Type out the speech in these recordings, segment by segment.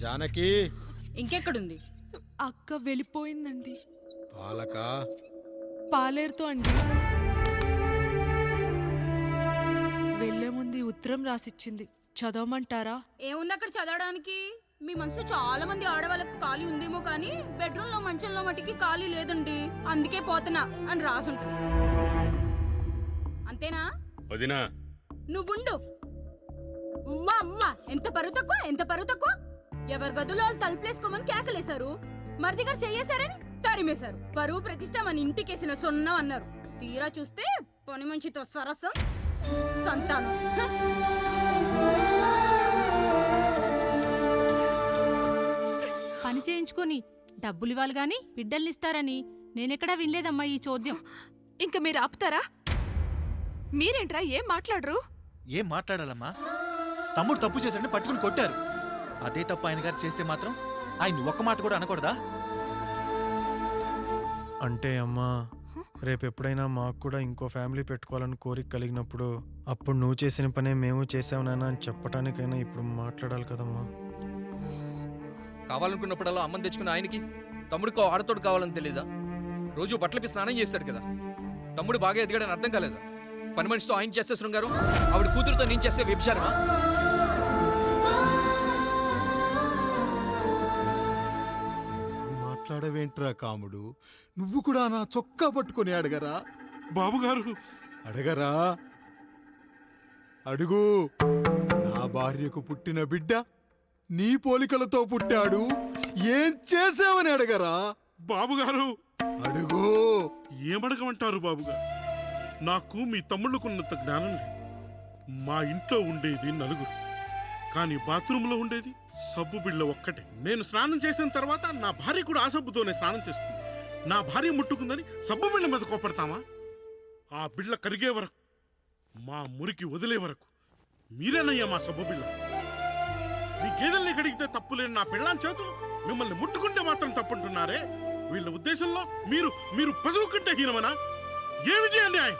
జానకి. ఇంకెక్కడుంది? అక్క వెళ్ళిపోయిందండి. పాలక. పాలేరుతో అండి. వెళ్ళే ముందు ఈ ఉత్తరం రాసిచ్చింది. చదవమంటారా? ఏముంది అక్కడ చదవడానికి? మీ మనసులో చాలా మంది ఆడవాళ్ళకి ఖాళీ ఉందేమో కానీ బెడ్రూమ్లో మంచంలో మట్టికి ఖాళీ లేదండి. అందుకే పోతున్నా అని రాసుంటుంది. అంతేనా? వదినా. నువ్వుండు. ఉమ్మా అమ్మ ఎంత పరువు తక్కువ ఎంత పరువు తక్కువ? ఎవరి గదులో వాళ్ళు తలుపులేసుకోమని కేకలేశారు. మరిది గారు చెయ్యేశారని తరిమేశారు. పరువు ప్రతిష్ట మన ఇంటికేసిన సొన్నం అన్నారు. తీరా చూస్తే పని మంచితో సరసం. సంతానం. హ! పని చేయించుకొని డబ్బులు ఇవ్వాలి గాని బిడ్డల్ని ఇస్తారని నేనెక్కడా వినలేదమ్మా ఈ చోద్యం. ఇంకా మీరు ఆపుతారా? మీరేంట్రా ఏం మాట్లాడరు? ఏం మాట్లాడాలమ్మా? తమ్ముడు తప్పు చేశాడని పట్టుకుని కొట్టారు. అదే తప్పు ఆయన గారు చేస్తే మాత్రం ఆయన ఒక్క మాట కూడా అనకూడదా? అంటే అమ్మా రేపు ఎప్పుడైనా మాకు కూడా ఇంకో ఫ్యామిలీ పెట్టుకోవాలని కోరిక కలిగినప్పుడు అప్పుడు నువ్వు చేసిన పనే మేము చేసావు నాన్న అని చెప్పటానికైనా ఇప్పుడు మాట్లాడాలి కదమ్మా. కావాలనుకున్నప్పుడల్లా అమ్మని తెచ్చుకున్న ఆయనకి తమ్ముడికో ఆడతోడు కావాలని తెలీదా? రోజు బట్టలపి స్నానం చేస్తాడు కదా. తమ్ముడు బాగా ఎదిగాడని అర్థం కాలేదా? పని మనిషితో ఆయన చేస్తే శృంగారం ఆవిడ కూతురుతో నేను చేస్తే వ్యభిచారమా? మాట్లాడవేంట్రా కాముడు? నువ్వు కూడా నా చొక్కా పట్టుకొని అడగరా? బాబుగారు. అడగరా? అడుగు. నా భార్యకు పుట్టిన బిడ్డ నీ పోలికలతో పుట్టాడు. ఏం చేసావని అడగరా? బాబుగారు. అడుగు. ఏమడగమంటారు బాబుగారు? నాకు మీ తమ్ముళ్ళకున్నంత జ్ఞానం లేదు. మా ఇంట్లో ఉండేది నలుగురు. కానీ బాత్రూంలో ఉండేది సబ్బు బిళ్ళ ఒక్కటే. నేను స్నానం చేసిన తర్వాత నా భార్య కూడా ఆ సబ్బుతోనే స్నానం చేస్తుంది. నా భార్య ముట్టుకుందని సబ్బు బిళ్ళ మీద కోపడతామా ఆ బిళ్ళ కరిగే వరకు మా మురికి వదిలే వరకు మీరేనయ్యా మా సబ్బు బిళ్ళ. మీ గేదెల్ని కడిగితే తప్పులేని నా పెళ్ళాం చేతులు మిమ్మల్ని ముట్టుకుంటే మాత్రం తప్పుంటున్నారే. వీళ్ళ ఉద్దేశంలో మీరు మీరు పశువు కంటే హీనమనా? ఏమిటి అన్యాయం?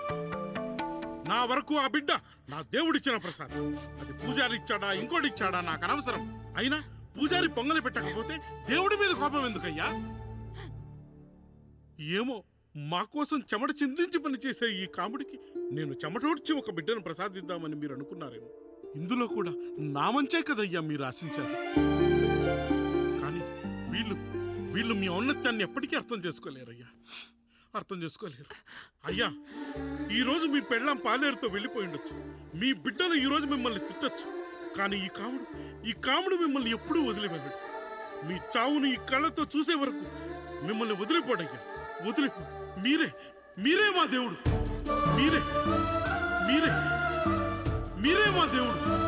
నా వరకు ఆ బిడ్డ నా దేవుడిచ్చిన ప్రసాదం. అది పూజారి ఇచ్చాడా ఇంకోటి ఇచ్చాడా నాకు అనవసరం. అయినా పూజారి పొంగలి పెట్టకపోతే దేవుడి మీద కోపం ఎందుకయ్యా? ఏమో మా కోసం చెమట చిందించి పనిచేసే ఈ కాముడికి నేను చెమటోడ్చి ఒక బిడ్డను ప్రసాదిద్దామని మీరు అనుకున్నారేమో. ఇందులో కూడా నా మంచే కదయ్యా మీరు ఆశించారు కానీ వీళ్ళు వీళ్ళు మీ ఔన్నత్యాన్ని ఎప్పటికీ అర్థం చేసుకోలేరయ్యా. అర్థం చేసుకోలేరు. అయ్యా ఈరోజు మీ పెళ్ళాం పాలేరుతో వెళ్ళిపోయి ఉండొచ్చు. మీ బిడ్డలు ఈ రోజు మిమ్మల్ని తిట్టొచ్చు. కానీ ఈ కాముడు ఈ కాముడు మిమ్మల్ని ఎప్పుడూ వదిలి మీ చావును ఈ కళ్ళతో చూసే వరకు మిమ్మల్ని వదిలిపోడయ్యా. వదిలిపో. మీరే మీరే మా దేవుడు. మీరే మీరే మీరే మా దేవుడు.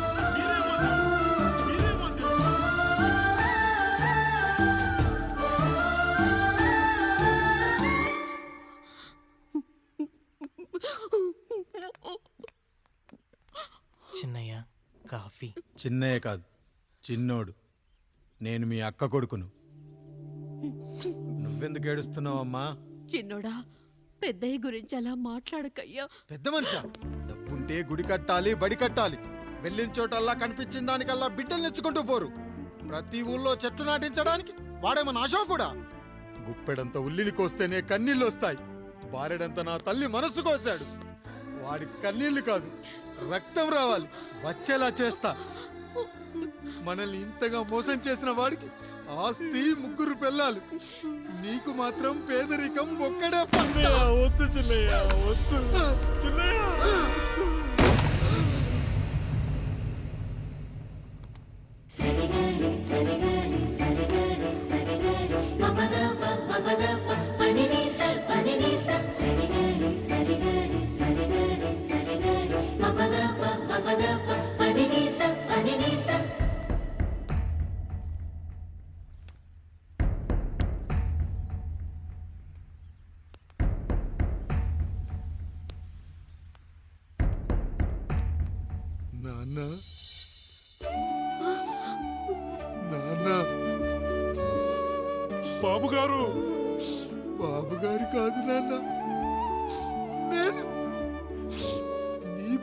చిన్నయ్య కాదు చిన్నోడు. నేను మీ అక్క కొడుకును. నువ్వెందుకు ఏడుస్తున్నావమ్మా? చిన్నోడా పెద్దయ్య గురించి అలా మాట్లాడకయ్యా. పెద్ద మనిషి? డబ్బుంటే గుడి కట్టాలి బడి కట్టాలి. వెళ్ళిన చోటల్లా కనిపించిన దానికల్లా బిడ్డలు నెచ్చుకుంటూ పోరు. ప్రతి ఊళ్ళో చెట్లు నాటించడానికి వాడేమన్నా అశోకుడా గుప్పెడంత ఉల్లిని కోస్తేనే కన్నీళ్ళు వస్తాయి బారెడంత నా తల్లి మనసు కోసాడు. వాడి కన్నీళ్ళు కాదు. రక్తం రావాలి. వచ్చేలా చేస్తా. మనల్ని ఇంతగా మోసం చేసిన వాడికి ఆస్తి ముగ్గురు పిల్లలు నీకు మాత్రం పేదరికం ఒక్కడే పంట వద్దు చిన్నయ్య వద్దు. చిన్నయ్య!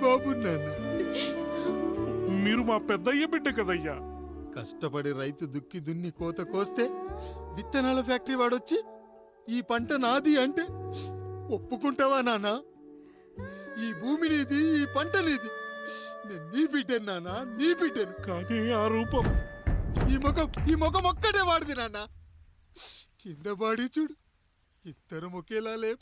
బాబు నాన్న. మీరు మా పెద్దయ్య బిడ్డ కదయ్యా. కష్టపడి రైతు దుక్కి దున్ని కోత కోస్తే విత్తనాల ఫ్యాక్టరీ వాడొచ్చి ఈ పంట నాది అంటే ఒప్పుకుంటావా నానా ఈ భూమి నీది ఈ పంట నీది. నేను నీ బిడ్డను నానా నీ బిడ్డను. కానీ ఆ రూపం. ఈ ముఖం ఈ ముఖం ఒక్కటే వాడిది నాన్న. కింద పాడి చూడు ఇద్దరం ఒకేలా లేవు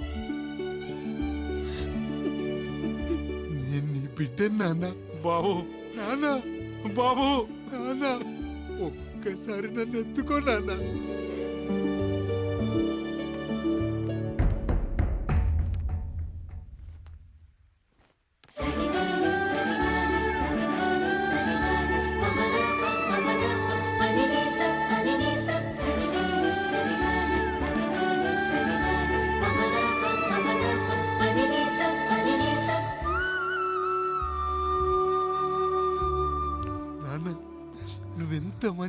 బిడ్డను నాన్న. బాబు. నాన్న. బాబు. నాన్న. ఒక్కసారి నన్ను ఎత్తుకో నాన్న. నాన్న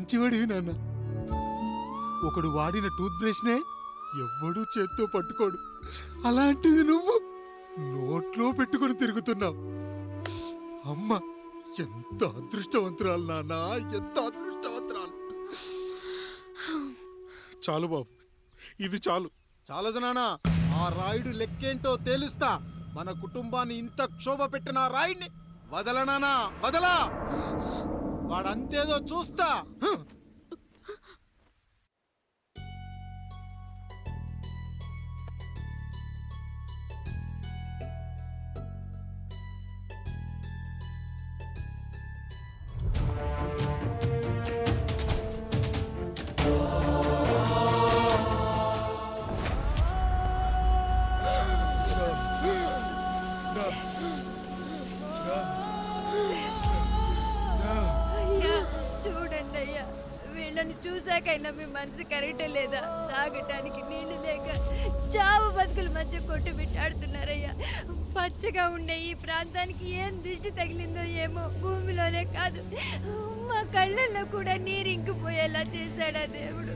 మంచివాడివి నాన్న. ఒకడు వాడిన టూత్ బ్రష్నే ఎవ్వడూ చేత్తో పట్టుకోడు. అలాంటిది నువ్వు నోట్లో పెట్టుకొని తిరుగుతున్నావు. అమ్మ ఎంత అదృష్టవంతురాలు నాన్న ఎంత అదృష్టవంతురాలు. చాలు బాబు ఇది చాలు. చాలదు నాన్న ఆ రాయుడు లెక్కేంటో తేలుస్తా. మన కుటుంబాన్ని ఇంత క్షోభ పెట్టిన రాయుడిని వదలనానా వదలా. వాడంతేదో చూస్తా. చూసాకైనా మీ మనసు కరెక్ట్ లేదా? తాగటానికి నీళ్ళు లేక చావు బతుకుల మధ్య కొట్టు పెట్టాడుతున్నారయ్యా పచ్చగా ఉండే ఈ ప్రాంతానికి ఏం దిష్టి తగిలిందో ఏమో భూమిలోనే కాదు. మా కళ్ళల్లో కూడా నీరు ఇంకిపోయేలా చేశాడా దేవుడు?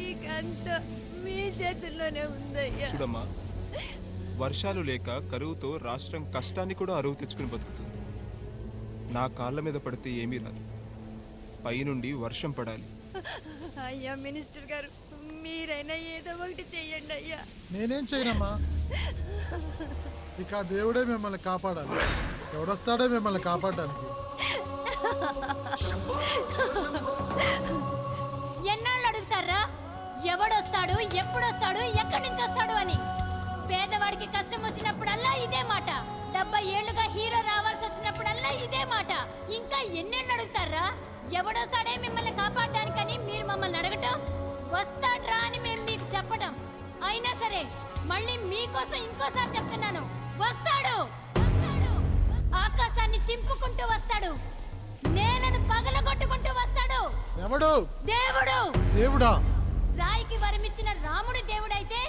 ఈ కంత మీ చేతుల్లోనే ఉందయ్యా. చూడమ్మా వర్షాలు లేక కరువుతో రాష్ట్రం కష్టాన్ని కూడా అరువు తెచ్చుకుని బతుకుతుంది. నా కాళ్ళ మీద పడితే ఏమీ రాదు. పైనుండి వర్షం పడాలి. అయ్యా మినిస్టర్ గారు మీరైనా ఏదో ఒకటి చెయ్యండి అయ్యా. నేనేం చేయనమ్మా ఇక ఆ దేవుడే మిమ్మల్ని కాపాడాలి. ఎవడొస్తాడో మిమ్మల్ని కాపాడడానికి. ఎన్నాళ్ళు అడుగుతారా? ఎవడొస్తాడు ఎప్పుడొస్తాడు ఎక్కడి నుంచి వస్తాడు అని? పేదవాడికి కష్టం వచ్చినప్పుడల్లా ఇదే మాట. డెబ్బై ఏళ్ళుగా హీరో రావాల్సి వచ్చినప్పుడల్లా ఇదే మాట. ఇంకా ఎన్నెళ్ళు అడుగుతారా? ఎవడొస్తాడే మిమ్మల్ని కాపాడడానికని మీరు మమ్మల్ని అడగటం? వస్తాడ్రా అని మేము మీకు చెప్పడం అయినా సరే మళ్ళీ మీకోసం ఇంకోసారి చెప్తున్నాను. వస్తాడు! ఆకాశాన్ని చింపుకుంటూ వస్తాడు. నేలను పగలగొట్టుకుంటూ వస్తాడు. ఎవడు? దేవుడు! దేవుడా? రాయికి వరమిచ్చిన రాముడు దేవుడైతే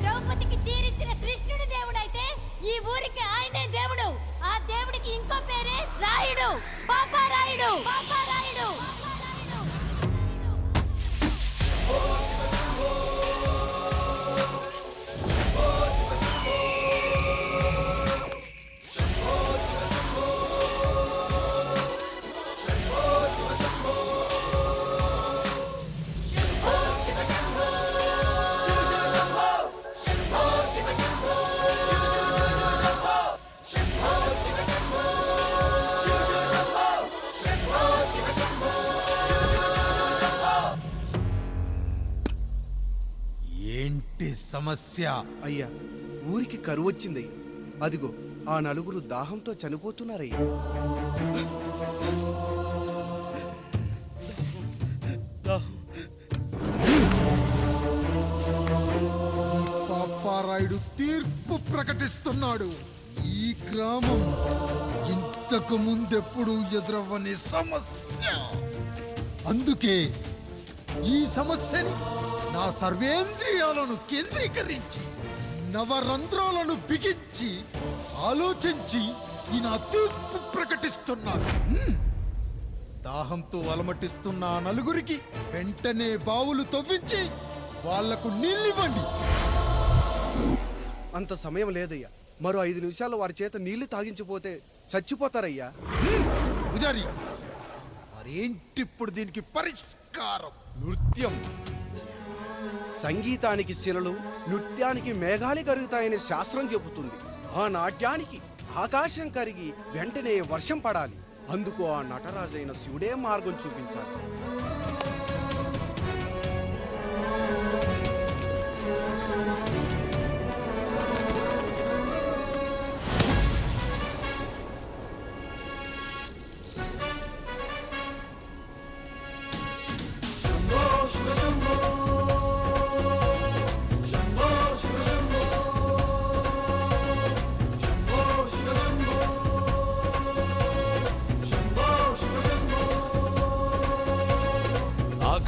ద్రౌపదికి చీరిచ్చిన కృష్ణుడు దేవుడైతే ఈ ఊరికి ఆయనే దేవుడు. ఆ దేవుడికి ఇంకో పేరే రాయుడు. పాపా రాయుడు. సమస్య అయ్యా ఊరికి కరువు వచ్చిందయ్యా. అదిగో ఆ నలుగురు దాహంతో చనిపోతున్నారయ్యా. పాపారాయుడు తీర్పు ప్రకటిస్తున్నాడు. ఈ గ్రామం ఇంతకు ముందెప్పుడు ఎదురవ్వని సమస్య. అందుకే ఈ సమస్యని నా సర్వేంద్రియాలను కేంద్రీకరించి నవరంధ్రాలను బిగించి ఆలోచించి ఈ నా తీర్పు ప్రకటిస్తున్నాను. హ్మ్. దాహంతో అలమటిస్తున్న నలుగురికి వెంటనే బావులు తవ్వించి వాళ్ళకు నీళ్ళివ్వండి. అంత సమయం లేదయ్యా. మరో ఐదు నిమిషాల్లో వారి చేత నీళ్ళు తాగించిపోతే చచ్చిపోతారయ్యా. పూజారి మరేంటిప్పుడు దీనికి పరిష్కారం? నృత్యం. సంగీతానికి శిలలు నృత్యానికి మేఘాలు కరుగుతాయని శాస్త్రం చెబుతుంది. ఆ నాట్యానికి ఆకాశం కరిగి వెంటనే వర్షం పడాలి. అందుకు ఆ నటరాజైన శివుడే మార్గం చూపించాలి.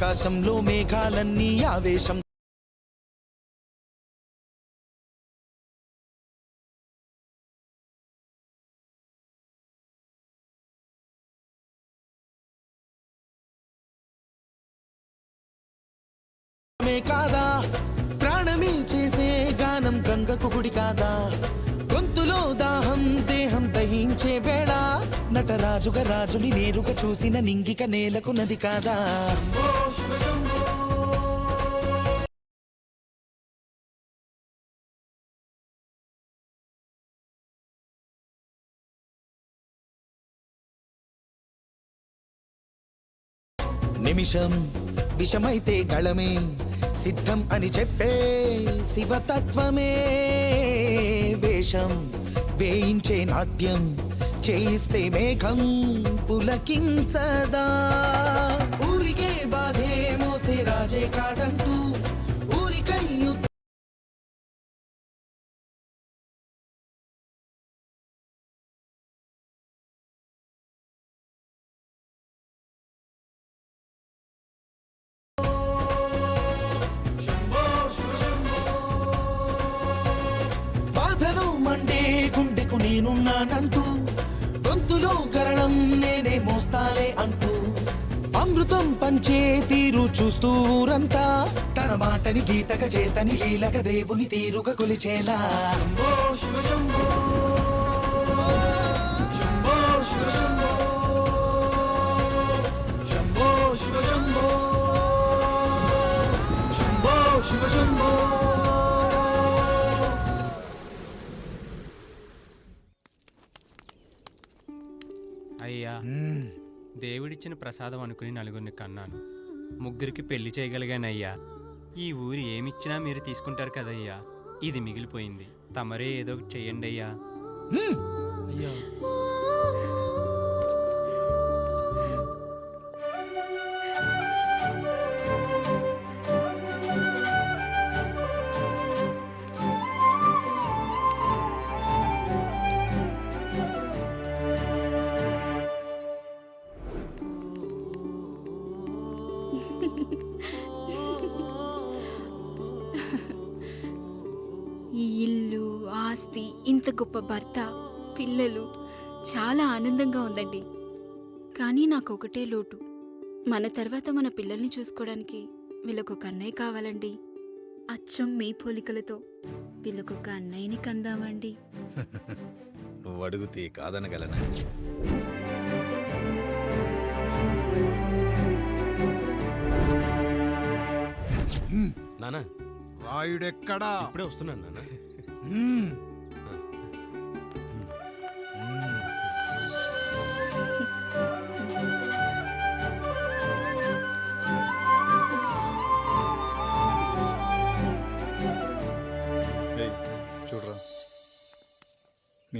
ఆకాశంలో మేఘాలన్నీ ఆవేశం. కాదా ప్రాణమే చేసే గానం గంగకు గుడి కాదా? రాజుగా రాజుని నేరుగా చూసిన నింగిక నేలకు నది కాదా? నిమిషం విషమైతే గళమే సిద్ధం అని చెప్పే శివతత్వమే. వేషం వేయించే నాట్యం చేయిస్తే మేఘం పులకించదా? ఊరికే బాధే మోసే రాజే కాడంటూ ఊరికై మండే గుండెకు నేనున్నానంటూ గొంతులో గరళం నేనే మోస్తాలే అంటూ అమృతం పంచే తీరు చూస్తూ ఊరంతా తన మాటని గీతక చేతని లీలక దేవుని తీరుగా కొలిచేలా. అయ్యా దేవుడిచ్చిన ప్రసాదం అనుకుని నలుగురిని కన్నాను. ముగ్గురికి పెళ్ళి చేయగలిగానయ్యా. ఈ ఊరి ఏమిచ్చినా మీరు తీసుకుంటారు కదయ్యా. ఇది మిగిలిపోయింది. తమరే ఏదో ఒకటి చెయ్యండి అయ్యా. ఒకటే లోటు. మన తర్వాత మన పిల్లల్ని చూసుకోవడానికి వీళ్ళకొక అన్నయ్య కావాలండి. అచ్చం మీ పోలికలతో వీళ్ళకొక అన్నయ్యని కందామండి. నువ్వు అడిగితే కాదనగలనా? నానా? రాయుడెక్కడా? ఇప్పుడే వస్తున్నాను నాన్న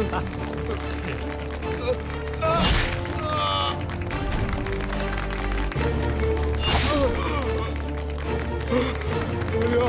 అయ్యా గుర్తుంచుకో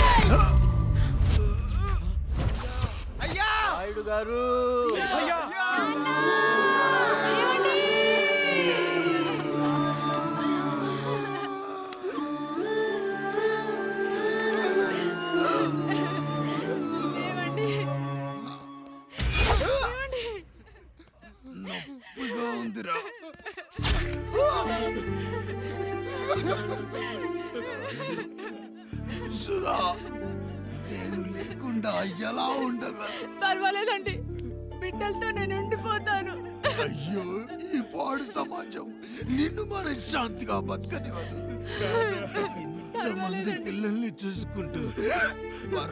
నాయుడు గారు. అయ్యా!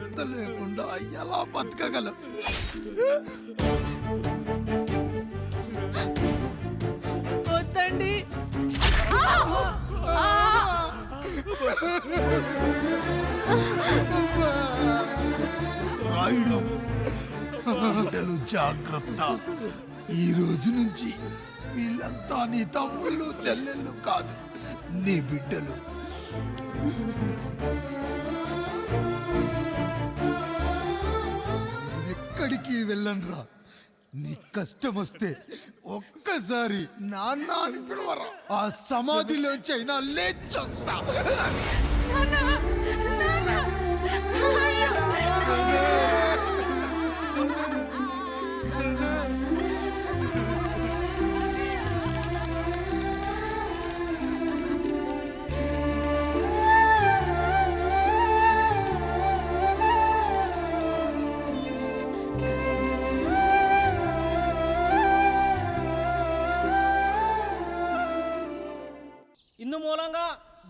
భర్త లేకుండా ఎలా బతకగలం? వద్దండి. రాయుడు బిడ్డలు జాగ్రత్త. ఈ రోజు నుంచి వీళ్ళంతా నీ తమ్ముళ్ళు చెల్లెళ్ళు కాదు నీ బిడ్డలు. ఎక్కడికి వెళ్ళనరా? నీ కష్టం వస్తే ఒక్కసారి నాన్న అని పిలవరా. ఆ సమాధిలోంచి అయినా లేచొస్తా.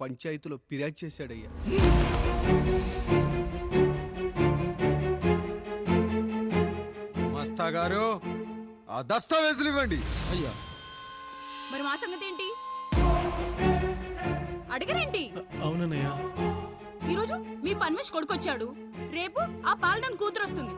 పంచాయతీలో ఫిర్యాదు చేశాడయ్యా. మస్తా గారు ఆ దస్తావేజులు ఇవ్వండి. అయ్యా. మరి మా సంగతి ఏంటి? అడగరేంటి? అవునన్నయ్య. ఈరోజు మీ పన్మేష్ కొడుకొచ్చాడు. రేపు ఆ పాలదం కూతురు వస్తుంది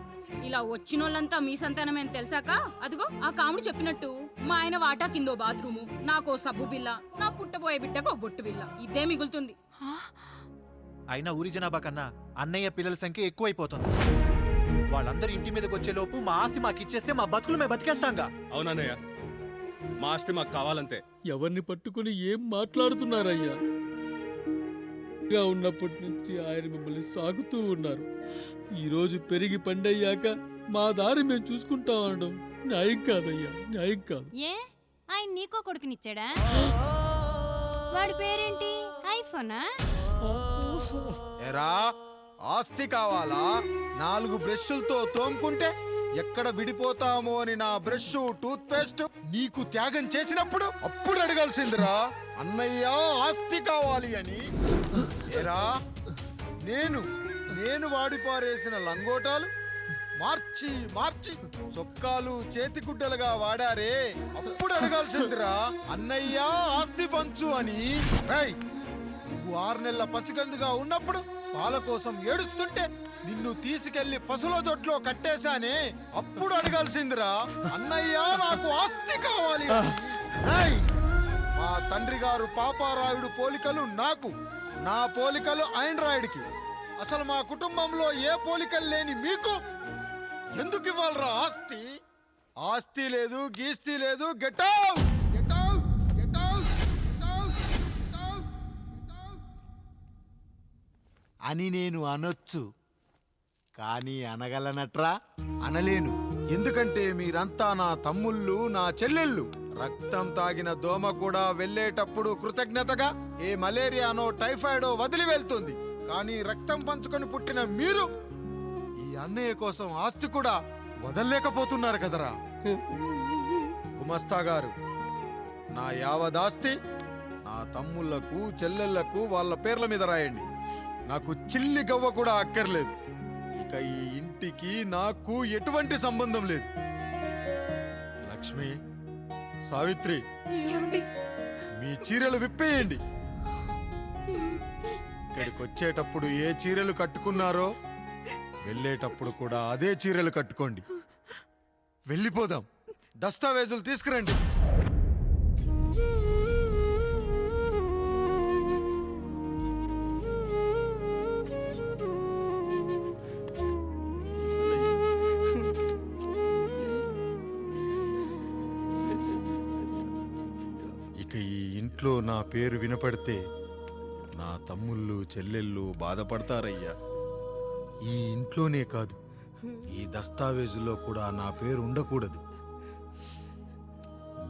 ఇలా వచ్చినోళ్ళంతా మీ సంతానమే అని తెలిసాక? అదిగో ఆ కాముడు చెప్పినట్టు. మా ఆయన వాటా కిందో బాత్రూము నాకో సబ్బు బిల్ల నా పుట్టబోయే బిడ్డకో బొట్టు బిల్ల. ఇదే మిగులుతుంది. అయినా ఊరి జనాభా కన్నా అన్నయ్య పిల్లల సంఖ్య ఎక్కువైపోతుంది. వాళ్ళందరూ ఇంటి మీదకి వచ్చే లోపు మా ఆస్తి మాకు ఇచ్చేస్తే మా బతుకులు మేము బతికేస్తాంగా. అవునన్నయ్య మా ఆస్తి మాకు కావాలంతే. ఎవరిని పట్టుకుని ఏం మాట్లాడుతున్నారయ్యా? గా ఉన్నప్పటి నుంచి ఆయన మిమ్మల్ని సాగుతూ ఉన్నారు. ఈరోజు పెరిగి పండయ్యాక మా దారి మేము చూసుకుంటా ఉండడం న్యాయం కాదయ్యా న్యాయం కాదు. ఏ? ఆయన నీకో కొడుకునిచ్చాడా? వాడి పేరేంటి? ఐఫోనా? ఎరా ఆస్తి కావాలా? నాలుగు బ్రష్లతో తోముకుంటే ఎక్కడ విడిపోతామో అని నా బ్రష్ టూత్ పేస్ట్ నీకు త్యాగం చేసినప్పుడు అప్పుడు అడగాల్సిందిరా. అన్నయ్య ఆస్తి కావాలి అని. ఏరా నేను నేను వాడి పారేసిన లంగోటాలు మార్చి మార్చి. చొక్కాలు చేతిగుడ్డలుగా వాడారే. అప్పుడు అడగాల్సిందిరా అన్నయ్య ఆస్తి పంచు అని. రేయ్, నువ్వు ఆరు నెలల పసిగందుగా ఉన్నప్పుడు పాల కోసం ఏడుస్తుంటే నిన్ను తీసుకెళ్ళి పశుల దొడ్లో కట్టేశానే. అప్పుడు అడగాల్సిందిరా అన్నయ్య నాకు ఆస్తి కావాలి మా తండ్రి గారు పాపారాయుడు పోలికలు నాకు నా పోలికలు ఆయన రాయుడికి అసలు మా కుటుంబంలో ఏ పోలికలు లేని మీకు ఎందుకు ఇవ్వాలరా ఆస్తి? ఆస్తి లేదు గీస్తి లేదు గెట్ అవుట్ అని నేను అనొచ్చు. కానీ అనగలనట్రా? అనలేను. ఎందుకంటే మీరంతా నా తమ్ముళ్ళు నా చెల్లెళ్ళు. రక్తం తాగిన దోమ కూడా వెళ్ళేటప్పుడు కృతజ్ఞతగా ఏ మలేరియానో టైఫాయిడో వదిలి వెళ్తుంది. కానీ రక్తం పంచుకొని పుట్టిన మీరు అన్నయ్య కోసం ఆస్తి కూడా వదల్లేకపోతున్నారు కదరా. గుమస్తా గారు నా యావదాస్తి నా తమ్ముళ్ళకు చెల్లెళ్ళకు వాళ్ళ పేర్ల మీద రాయండి. నాకు చిల్లి గవ్వ కూడా అక్కర్లేదు. ఇక ఈ ఇంటికి నాకు ఎటువంటి సంబంధం లేదు. లక్ష్మి సావిత్రి మీ చీరలు విప్పేయండి. ఇక్కడికి వచ్చేటప్పుడు ఏ చీరలు కట్టుకున్నారో వెళ్ళేటప్పుడు కూడా అదే చీరలు కట్టుకోండి. వెళ్ళిపోదాం. దస్తావేజులు తీసుకురండి. ఇక ఈ ఇంట్లో నా పేరు వినపడితే నా తమ్ముళ్ళు చెల్లెళ్ళు బాధపడతారయ్యా. ఈ ఇంట్లోనే కాదు. ఈ దస్తావేజులో కూడా నా పేరు ఉండకూడదు.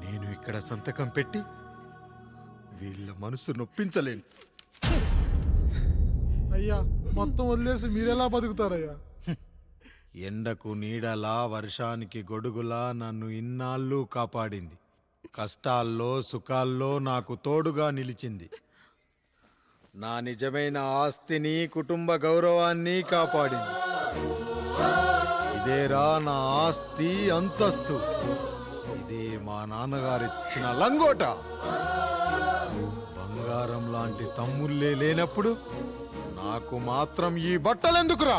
నేను ఇక్కడ సంతకం పెట్టి వీళ్ళ మనసు నొప్పించలేను. అయ్యా మొత్తం వదిలేసి మీరెలా బతుకుతారయ్యా? ఎండకు నీడలా వర్షానికి గొడుగులా నన్ను ఇన్నాళ్ళు కాపాడింది. కష్టాల్లో సుఖాల్లో నాకు తోడుగా నిలిచింది. నా నిజమైన ఆస్తిని కుటుంబ గౌరవాన్ని కాపాడింది. ఇదేరా నా ఆస్తి అంతస్తు. ఇదే మా నాన్నగారిచ్చిన లంగోట. బంగారం లాంటి తమ్ముళ్ళే లేనప్పుడు నాకు మాత్రం ఈ బట్టలెందుకురా బట్టలెందుకురా బట్టలెందుకురా?